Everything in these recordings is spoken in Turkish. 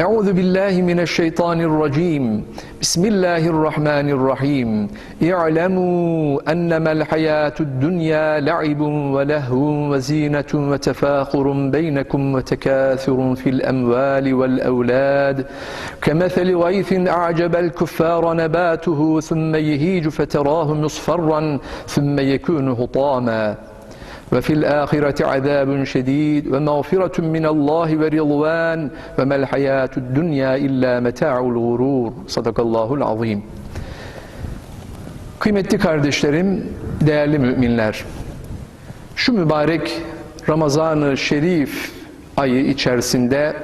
أعوذ بالله من الشيطان الرجيم. بسم الله الرحمن الرحيم. اعلموا أنما الحياة الدنيا لعب ولهو وزينة وتفاخر بينكم وتكاثر في الأموال والأولاد. كمثل غيث أعجب الكفار نباته ثم يهيج فتراه مصفرا ثم يكون هطاما. ve fil ahireti azabun şedid ve mağfiretun min Allah ve rizvan ve mel hayatud dunya illa meta'ul gurur. Sadakallahul azim. Kıymetli kardeşlerim, değerli müminler. Şu mübarek Ramazan-ı Şerif ayı içerisinde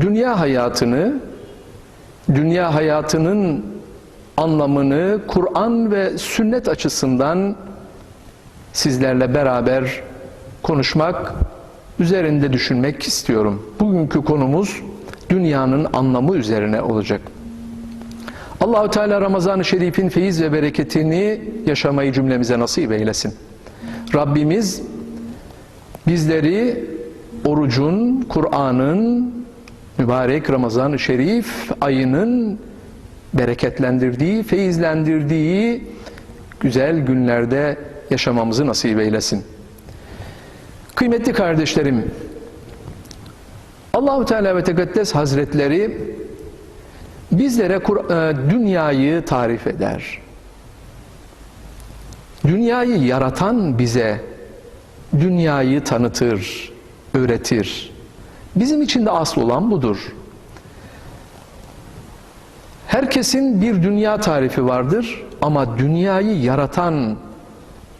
dünya hayatını dünya hayatının anlamını Kur'an ve sünnet açısından sizlerle beraber konuşmak, üzerinde düşünmek istiyorum. Bugünkü konumuz dünyanın anlamı üzerine olacak. Allahu Teala Ramazan-ı Şerif'in feyiz ve bereketini yaşamayı cümlemize nasip eylesin. Rabbimiz bizleri orucun, Kur'an'ın, mübarek Ramazan-ı Şerif ayının bereketlendirdiği, feyizlendirdiği güzel günlerde yaşamamızı nasip eylesin. Kıymetli kardeşlerim, Allahu Teala ve Tekaddes Hazretleri bizlere e, dünyayı tarif eder. Dünyayı yaratan bize dünyayı tanıtır, öğretir. Bizim için de asıl olan budur. Herkesin bir dünya tarifi vardır ama dünyayı yaratan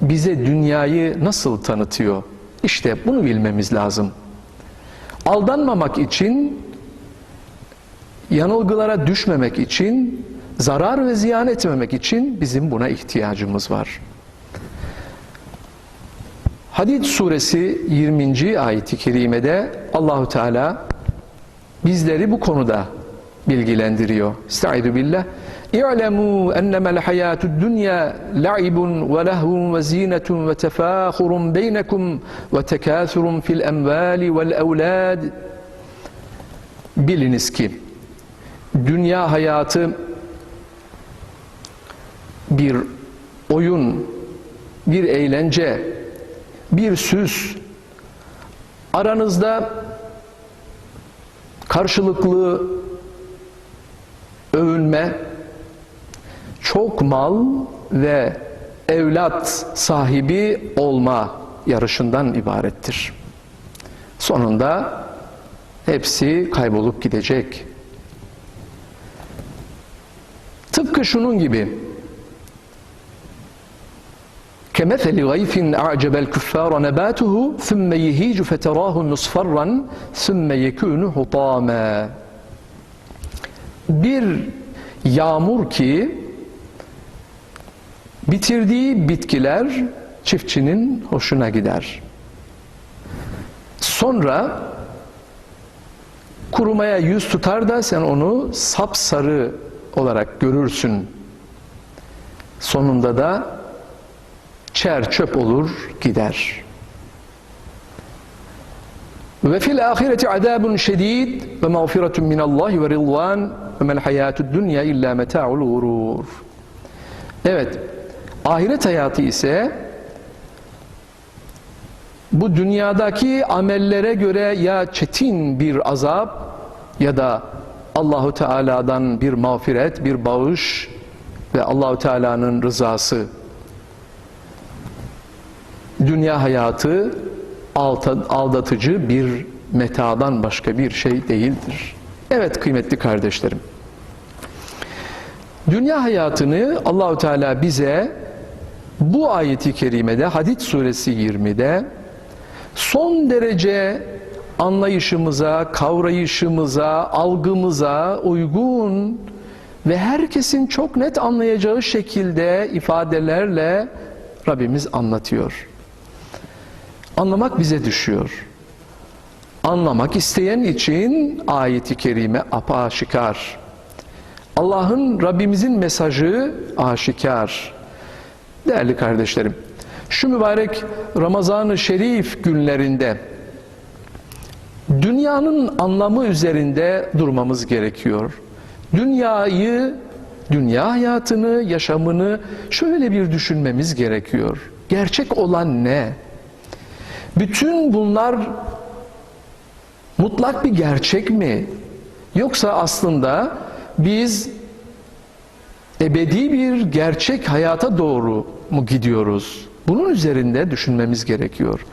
bize dünyayı nasıl tanıtıyor? İşte bunu bilmemiz lazım. Aldanmamak için, yanılgılara düşmemek için, zarar ve ziyan etmemek için bizim buna ihtiyacımız var. Hadid suresi 20. ayeti kerimede Allahu Teala bizleri bu konuda bilgilendiriyor. Estaizu billah. İ'lemû ennemel hayâtud dünya la'ibun ve lehvun ve zînetun ve tefâhurun beynekum ve tekâthurun fil emvâli vel evlâd. Biliniz ki dünya hayatı bir oyun, bir eğlence, bir süs, aranızda karşılıklı övünme, çok mal ve evlat sahibi olma yarışından ibarettir. Sonunda hepsi kaybolup gidecek. Tıpkı şunun gibi كمثل غيث أعجب الكفار نباته ثم يهيج فتراه مصفرا ثم يكون حطاما bir yağmur ki bitirdiği bitkiler çiftçinin hoşuna gider. Sonra kurumaya yüz tutar da sen onu sapsarı olarak görürsün. Sonunda da çer çöp olur gider. Ve fil ahireti azabun şedid ve mağfiretun min Allah ve ridvan ve mel hayatud dünya illa meta'ul gurur. Evet, ahiret hayatı ise bu dünyadaki amellere göre ya çetin bir azap ya da Allahu Teala'dan bir mağfiret, bir bağış ve Allahu Teala'nın rızası. Dünya hayatı aldatıcı bir metadan başka bir şey değildir. Evet kıymetli kardeşlerim. Dünya hayatını Allahu Teala bize bu ayeti kerimede Hadid suresi 20'de son derece anlayışımıza, kavrayışımıza, algımıza uygun ve herkesin çok net anlayacağı şekilde ifadelerle Rabbimiz anlatıyor. Anlamak bize düşüyor. Anlamak isteyen için ayeti kerime apaşikar. Allah'ın Rabbimizin mesajı aşikar. Değerli kardeşlerim, şu mübarek Ramazan-ı Şerif günlerinde dünyanın anlamı üzerinde durmamız gerekiyor. Dünyayı, dünya hayatını, yaşamını şöyle bir düşünmemiz gerekiyor. Gerçek olan ne? Bütün bunlar mutlak bir gerçek mi? Yoksa aslında biz ebedi bir gerçek hayata doğru mu gidiyoruz? Bunun üzerinde düşünmemiz gerekiyor.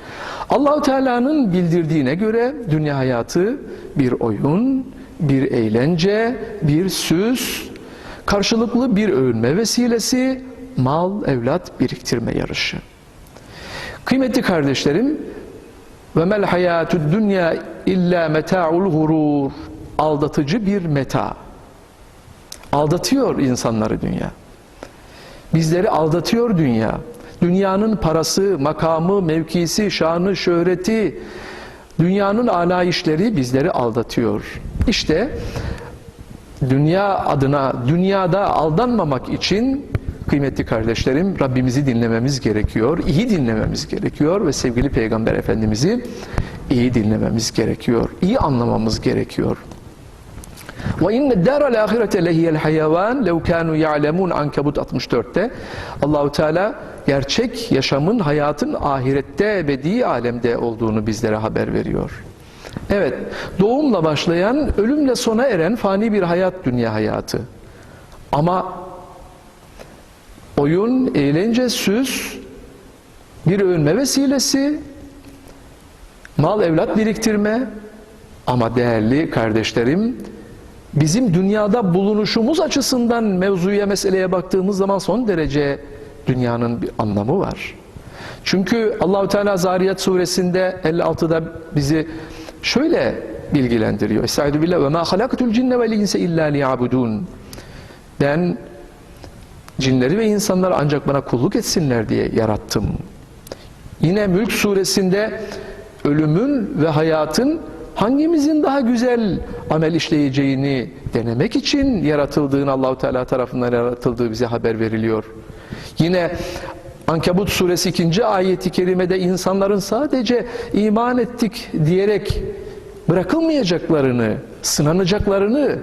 Allahu Teala'nın bildirdiğine göre dünya hayatı bir oyun, bir eğlence, bir süs, karşılıklı bir övünme vesilesi, mal, evlat biriktirme yarışı. Kıymetli kardeşlerim, ve mel hayatud dünya illa meta'ul gurur. Aldatıcı bir meta. Aldatıyor insanları dünya. Bizleri aldatıyor dünya. Dünyanın parası, makamı, mevkisi, şanı, şöhreti, dünyanın ala işleri bizleri aldatıyor. İşte dünya adına, dünyada aldanmamak için kıymetli kardeşlerim Rabbimizi dinlememiz gerekiyor. iyi dinlememiz gerekiyor ve sevgili Peygamber Efendimiz'i iyi dinlememiz gerekiyor. iyi anlamamız gerekiyor. Ve inne daral ahirete lehiyel hayavan lev kanu ya'lemun Ankebut 64'te Allahu Teala gerçek yaşamın hayatın ahirette ebedi alemde olduğunu bizlere haber veriyor. Evet, doğumla başlayan, ölümle sona eren fani bir hayat dünya hayatı. Ama oyun, eğlence, süs, bir övünme vesilesi, mal evlat biriktirme ama değerli kardeşlerim bizim dünyada bulunuşumuz açısından mevzuya meseleye baktığımız zaman son derece dünyanın bir anlamı var. Çünkü Allahu Teala Zariyat suresinde 56'da bizi şöyle bilgilendiriyor. Estaizu billah ve ma halakatul cinne vel insa illa liyabudun. Ben cinleri ve insanları ancak bana kulluk etsinler diye yarattım. Yine Mülk suresinde ölümün ve hayatın hangimizin daha güzel amel işleyeceğini denemek için yaratıldığını Allahu Teala tarafından yaratıldığı bize haber veriliyor. Yine Ankebut suresi 2. ayeti kerimede insanların sadece iman ettik diyerek bırakılmayacaklarını, sınanacaklarını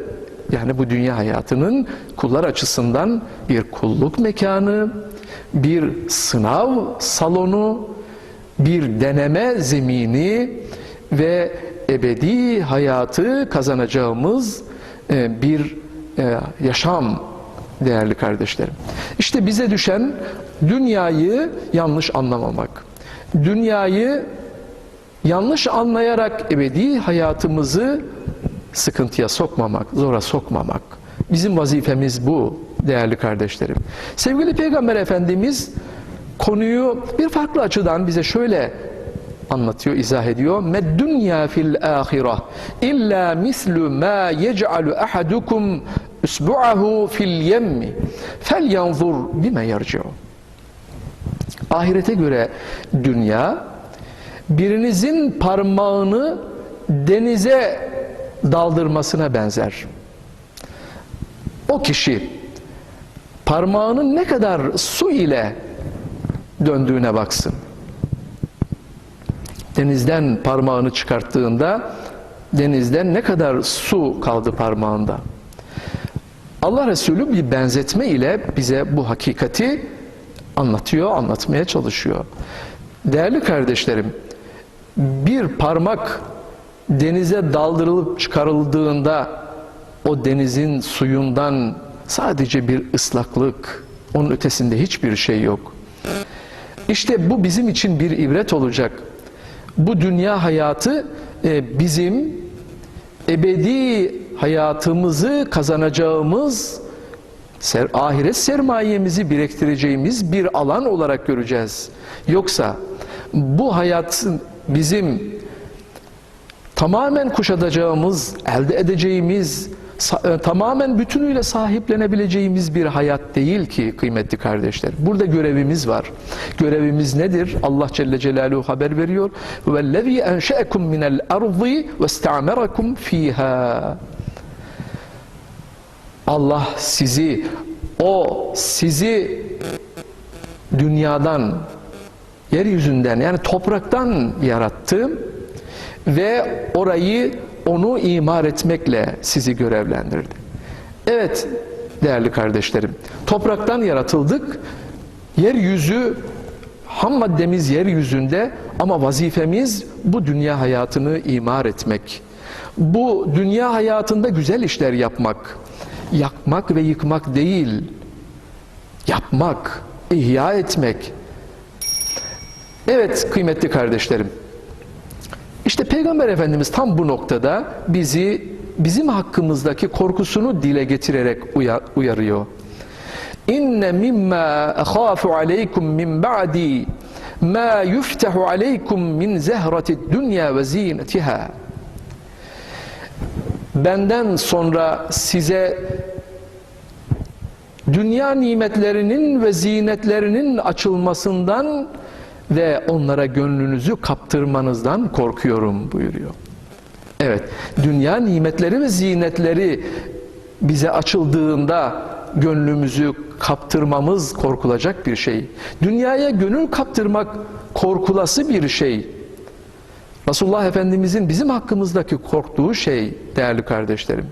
yani bu dünya hayatının kullar açısından bir kulluk mekanı, bir sınav salonu, bir deneme zemini ve ebedi hayatı kazanacağımız e, bir e, yaşam değerli kardeşlerim. İşte bize düşen dünyayı yanlış anlamamak. Dünyayı yanlış anlayarak ebedi hayatımızı sıkıntıya sokmamak, zora sokmamak. Bizim vazifemiz bu değerli kardeşlerim. Sevgili Peygamber Efendimiz konuyu bir farklı açıdan bize şöyle anlatıyor, izah ediyor. Med dünya fil ahireh illa mislu ma yec'alu ahadukum usbu'ahu fil yemmi fel yanzur bime yerci'u. Ahirete göre dünya birinizin parmağını denize daldırmasına benzer. O kişi parmağının ne kadar su ile döndüğüne baksın. Denizden parmağını çıkarttığında denizden ne kadar su kaldı parmağında. Allah Resulü bir benzetme ile bize bu hakikati anlatıyor, anlatmaya çalışıyor. Değerli kardeşlerim, bir parmak denize daldırılıp çıkarıldığında o denizin suyundan sadece bir ıslaklık, onun ötesinde hiçbir şey yok. İşte bu bizim için bir ibret olacak. Bu dünya hayatı e, bizim ebedi hayatımızı kazanacağımız ahiret sermayemizi biriktireceğimiz bir alan olarak göreceğiz. Yoksa bu hayatın bizim tamamen kuşatacağımız, elde edeceğimiz, sa- e, tamamen bütünüyle sahiplenebileceğimiz bir hayat değil ki kıymetli kardeşler. Burada görevimiz var. Görevimiz nedir? Allah Celle Celaluhu haber veriyor. وَالَّذ۪ي أَنْشَأَكُمْ مِنَ الْأَرْضِ وَاسْتَعْمَرَكُمْ ف۪يهَا Allah sizi, o sizi dünyadan, yeryüzünden yani topraktan yarattı ve orayı onu imar etmekle sizi görevlendirdi. Evet değerli kardeşlerim, topraktan yaratıldık. Yeryüzü ham maddemiz yeryüzünde ama vazifemiz bu dünya hayatını imar etmek. Bu dünya hayatında güzel işler yapmak. Yakmak ve yıkmak değil. Yapmak, ihya etmek. Evet kıymetli kardeşlerim. İşte Peygamber Efendimiz tam bu noktada bizi bizim hakkımızdaki korkusunu dile getirerek uya- uyarıyor. İnne mimma ahafu aleykum min ba'di ma yuftahu aleykum min zehrati dünya ve zinetiha. Benden sonra size dünya nimetlerinin ve zinetlerinin açılmasından ve onlara gönlünüzü kaptırmanızdan korkuyorum buyuruyor. Evet, dünya nimetleri ve zinetleri bize açıldığında gönlümüzü kaptırmamız korkulacak bir şey. Dünyaya gönül kaptırmak korkulası bir şey. Resulullah Efendimizin bizim hakkımızdaki korktuğu şey değerli kardeşlerim.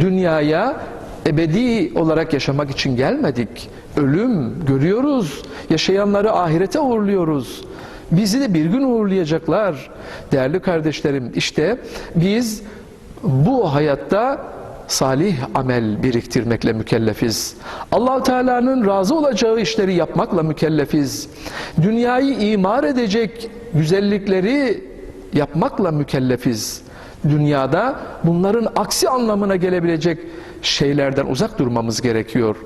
Dünyaya ebedi olarak yaşamak için gelmedik. Ölüm görüyoruz. Yaşayanları ahirete uğurluyoruz. Bizi de bir gün uğurlayacaklar. Değerli kardeşlerim işte biz bu hayatta salih amel biriktirmekle mükellefiz. Allahu Teala'nın razı olacağı işleri yapmakla mükellefiz. Dünyayı imar edecek güzellikleri yapmakla mükellefiz. Dünyada bunların aksi anlamına gelebilecek şeylerden uzak durmamız gerekiyor.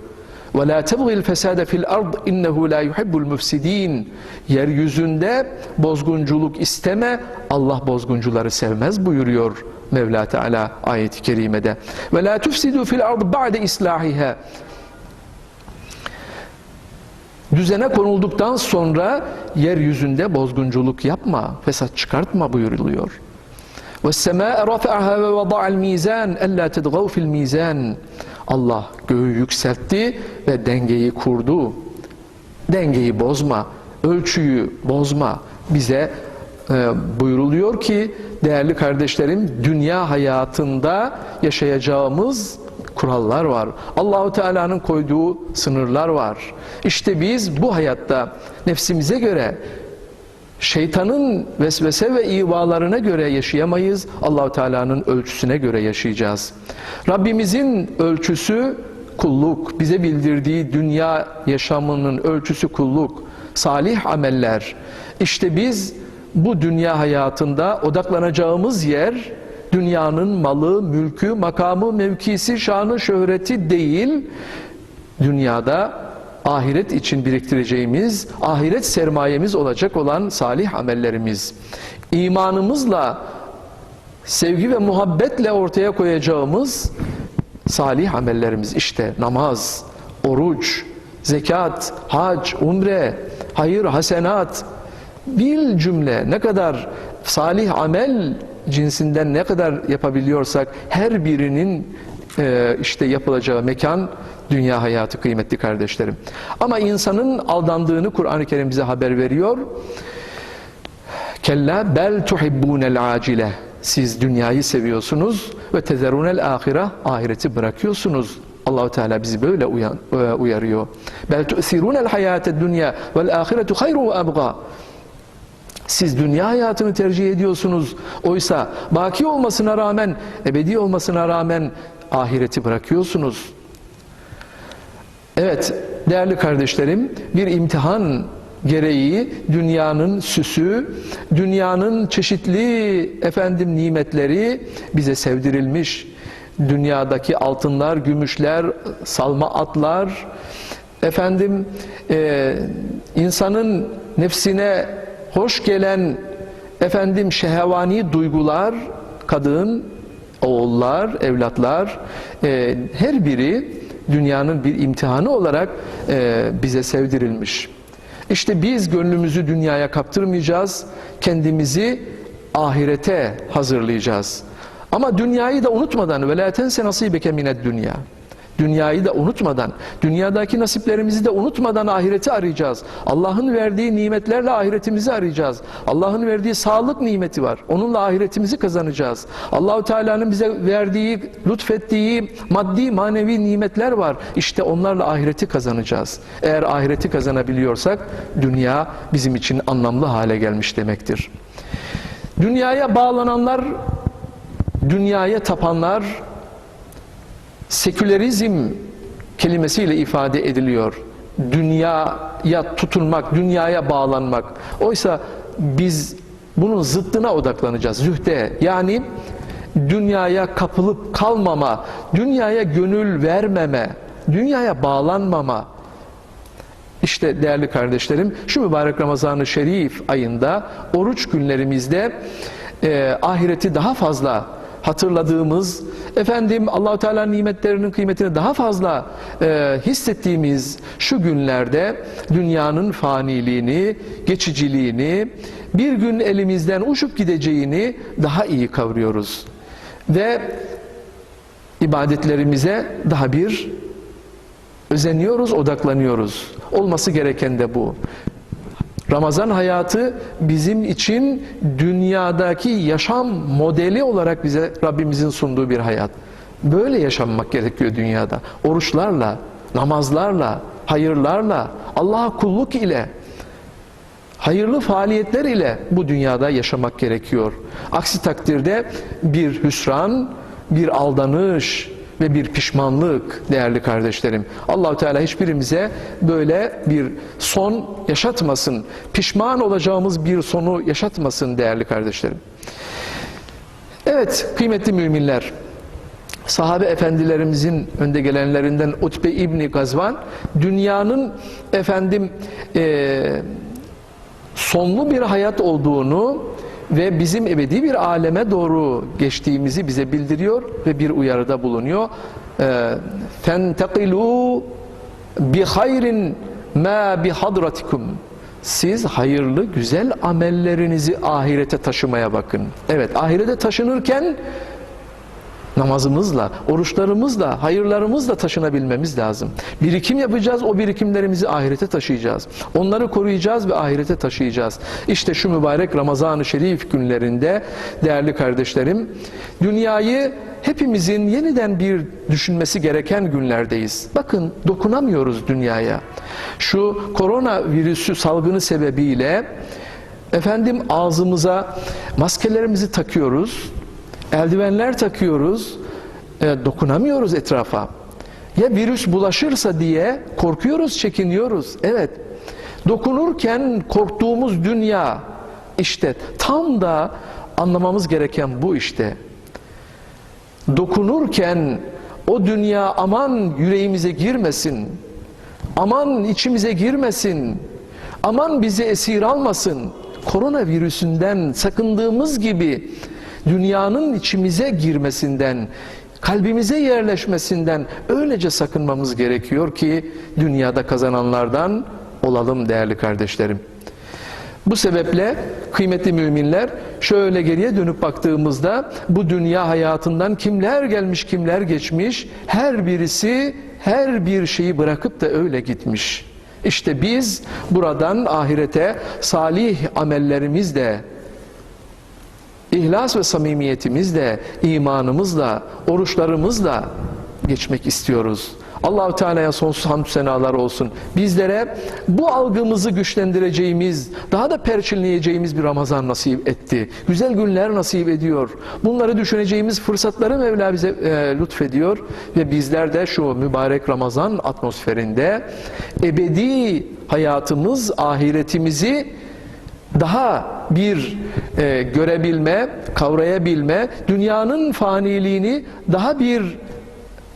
وَلَا تَبْغِ الْفَسَادَ فِي الْأَرْضِ اِنَّهُ لَا يُحِبُّ الْمُفْسِد۪ينَ Yeryüzünde bozgunculuk isteme, Allah bozguncuları sevmez buyuruyor Mevla Teala ayet-i kerimede. وَلَا تُفْسِدُوا فِي الْأَرْضِ بَعْدَ إِصْلَاحِهَا Düzene konulduktan sonra yeryüzünde bozgunculuk yapma, fesat çıkartma buyuruluyor. وَالسَّمَاءَ رَفَعَهَا وَوَضَعَ الْمِيزَانِ اَلَّا تَدْغَوْ فِي الْمِيزَانِ Allah göğü yükseltti ve dengeyi kurdu. Dengeyi bozma, ölçüyü bozma. Bize e, buyuruluyor ki değerli kardeşlerim dünya hayatında yaşayacağımız kurallar var. Allahu Teala'nın koyduğu sınırlar var. İşte biz bu hayatta nefsimize göre şeytanın vesvese ve ivalarına göre yaşayamayız. Allahu Teala'nın ölçüsüne göre yaşayacağız. Rabbimizin ölçüsü kulluk. Bize bildirdiği dünya yaşamının ölçüsü kulluk. Salih ameller. İşte biz bu dünya hayatında odaklanacağımız yer dünyanın malı, mülkü, makamı, mevkisi, şanı, şöhreti değil. Dünyada ahiret için biriktireceğimiz, ahiret sermayemiz olacak olan salih amellerimiz. İmanımızla, sevgi ve muhabbetle ortaya koyacağımız salih amellerimiz işte namaz, oruç, zekat, hac, umre, hayır, hasenat, bil cümle ne kadar salih amel cinsinden ne kadar yapabiliyorsak her birinin e, işte yapılacağı mekan dünya hayatı kıymetli kardeşlerim. Ama insanın aldandığını Kur'an-ı Kerim bize haber veriyor. Kella bel tuhibbunel acile. Siz dünyayı seviyorsunuz ve tezerunel ahire ahireti bırakıyorsunuz. Allahu Teala bizi böyle e, uyarıyor. Bel tu'sirunel hayate dünya vel ahiretu hayru ve abga. Siz dünya hayatını tercih ediyorsunuz. Oysa baki olmasına rağmen, ebedi olmasına rağmen ahireti bırakıyorsunuz. Evet değerli kardeşlerim bir imtihan gereği dünyanın süsü, dünyanın çeşitli efendim nimetleri bize sevdirilmiş. Dünyadaki altınlar, gümüşler, salma atlar, efendim e, insanın nefsine hoş gelen efendim şehevani duygular, kadın, oğullar, evlatlar e, her biri dünyanın bir imtihanı olarak e, bize sevdirilmiş. İşte biz gönlümüzü dünyaya kaptırmayacağız, kendimizi ahirete hazırlayacağız. Ama dünyayı da unutmadan la tense nasibeke mined dünya. Dünyayı da unutmadan, dünyadaki nasiplerimizi de unutmadan ahireti arayacağız. Allah'ın verdiği nimetlerle ahiretimizi arayacağız. Allah'ın verdiği sağlık nimeti var. Onunla ahiretimizi kazanacağız. Allahu Teala'nın bize verdiği, lütfettiği maddi, manevi nimetler var. İşte onlarla ahireti kazanacağız. Eğer ahireti kazanabiliyorsak dünya bizim için anlamlı hale gelmiş demektir. Dünyaya bağlananlar, dünyaya tapanlar sekülerizm kelimesiyle ifade ediliyor. Dünyaya tutunmak, dünyaya bağlanmak. Oysa biz bunun zıttına odaklanacağız. Zühde yani dünyaya kapılıp kalmama, dünyaya gönül vermeme, dünyaya bağlanmama. İşte değerli kardeşlerim şu mübarek Ramazan-ı Şerif ayında oruç günlerimizde e, ahireti daha fazla hatırladığımız, efendim Allahu Teala nimetlerinin kıymetini daha fazla e, hissettiğimiz şu günlerde dünyanın faniliğini, geçiciliğini, bir gün elimizden uçup gideceğini daha iyi kavruyoruz. Ve ibadetlerimize daha bir özeniyoruz, odaklanıyoruz. Olması gereken de bu. Ramazan hayatı bizim için dünyadaki yaşam modeli olarak bize Rabbimizin sunduğu bir hayat. Böyle yaşanmak gerekiyor dünyada. Oruçlarla, namazlarla, hayırlarla, Allah'a kulluk ile, hayırlı faaliyetler ile bu dünyada yaşamak gerekiyor. Aksi takdirde bir hüsran, bir aldanış, ve bir pişmanlık değerli kardeşlerim. Allahu Teala hiçbirimize böyle bir son yaşatmasın. Pişman olacağımız bir sonu yaşatmasın değerli kardeşlerim. Evet kıymetli müminler. Sahabe efendilerimizin önde gelenlerinden Utbe İbni Gazvan dünyanın efendim e, sonlu bir hayat olduğunu ve bizim ebedi bir aleme doğru geçtiğimizi bize bildiriyor ve bir uyarıda bulunuyor. فَانْتَقِلُوا بِخَيْرٍ مَا بِحَضْرَتِكُمْ Siz hayırlı, güzel amellerinizi ahirete taşımaya bakın. Evet, ahirete taşınırken namazımızla, oruçlarımızla, hayırlarımızla taşınabilmemiz lazım. Birikim yapacağız, o birikimlerimizi ahirete taşıyacağız. Onları koruyacağız ve ahirete taşıyacağız. İşte şu mübarek Ramazan-ı Şerif günlerinde değerli kardeşlerim, dünyayı hepimizin yeniden bir düşünmesi gereken günlerdeyiz. Bakın dokunamıyoruz dünyaya. Şu korona virüsü salgını sebebiyle efendim ağzımıza maskelerimizi takıyoruz eldivenler takıyoruz, e, dokunamıyoruz etrafa. Ya virüs bulaşırsa diye korkuyoruz, çekiniyoruz. Evet, dokunurken korktuğumuz dünya işte tam da anlamamız gereken bu işte. Dokunurken o dünya aman yüreğimize girmesin, aman içimize girmesin, aman bizi esir almasın. Koronavirüsünden sakındığımız gibi dünyanın içimize girmesinden, kalbimize yerleşmesinden öylece sakınmamız gerekiyor ki dünyada kazananlardan olalım değerli kardeşlerim. Bu sebeple kıymetli müminler şöyle geriye dönüp baktığımızda bu dünya hayatından kimler gelmiş kimler geçmiş her birisi her bir şeyi bırakıp da öyle gitmiş. İşte biz buradan ahirete salih amellerimizle İhlas ve samimiyetimizle, imanımızla, oruçlarımızla geçmek istiyoruz. Allahu Teala'ya sonsuz hamd senalar olsun. Bizlere bu algımızı güçlendireceğimiz, daha da perçinleyeceğimiz bir Ramazan nasip etti. Güzel günler nasip ediyor. Bunları düşüneceğimiz fırsatları Mevla bize e, lütfediyor ve bizler de şu mübarek Ramazan atmosferinde ebedi hayatımız, ahiretimizi daha bir e, görebilme, kavrayabilme, dünyanın faniliğini daha bir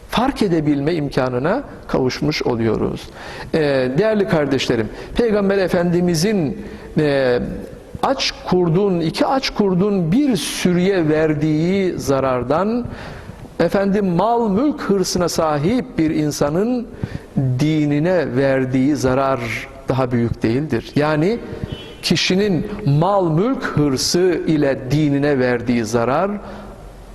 fark edebilme imkanına kavuşmuş oluyoruz. E, değerli kardeşlerim, Peygamber Efendimizin e, aç kurdun, iki aç kurdun bir sürüye verdiği zarardan efendim mal mülk hırsına sahip bir insanın dinine verdiği zarar daha büyük değildir. Yani kişinin mal mülk hırsı ile dinine verdiği zarar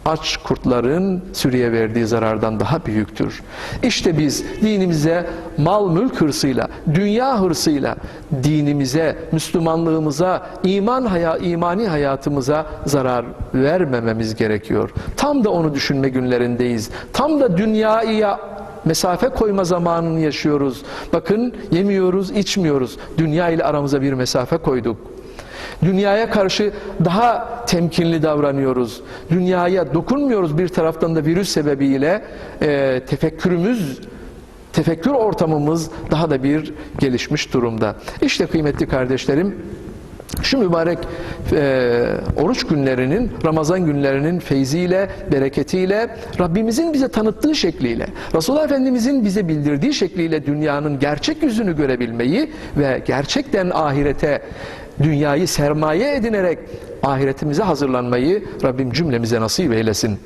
aç kurtların sürüye verdiği zarardan daha büyüktür. İşte biz dinimize mal mülk hırsıyla, dünya hırsıyla dinimize, Müslümanlığımıza, iman haya, imani hayatımıza zarar vermememiz gerekiyor. Tam da onu düşünme günlerindeyiz. Tam da dünyaya mesafe koyma zamanını yaşıyoruz. Bakın yemiyoruz, içmiyoruz. Dünya ile aramıza bir mesafe koyduk. Dünyaya karşı daha temkinli davranıyoruz. Dünyaya dokunmuyoruz bir taraftan da virüs sebebiyle e, tefekkürümüz, tefekkür ortamımız daha da bir gelişmiş durumda. İşte kıymetli kardeşlerim, şu mübarek e, oruç günlerinin, Ramazan günlerinin feyziyle, bereketiyle, Rabbimizin bize tanıttığı şekliyle, Resulullah Efendimizin bize bildirdiği şekliyle dünyanın gerçek yüzünü görebilmeyi ve gerçekten ahirete dünyayı sermaye edinerek ahiretimize hazırlanmayı Rabbim cümlemize nasip eylesin.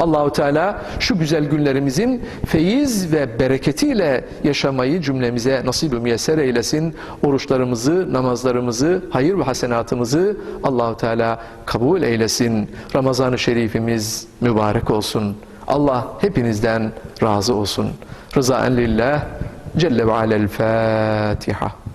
Allahu Teala şu güzel günlerimizin feyiz ve bereketiyle yaşamayı cümlemize nasip-i müyesser eylesin. Oruçlarımızı, namazlarımızı, hayır ve hasenatımızı Allahu Teala kabul eylesin. Ramazan-ı Şerifimiz mübarek olsun. Allah hepinizden razı olsun. Rızaen lillah Celle ve alel Fatiha.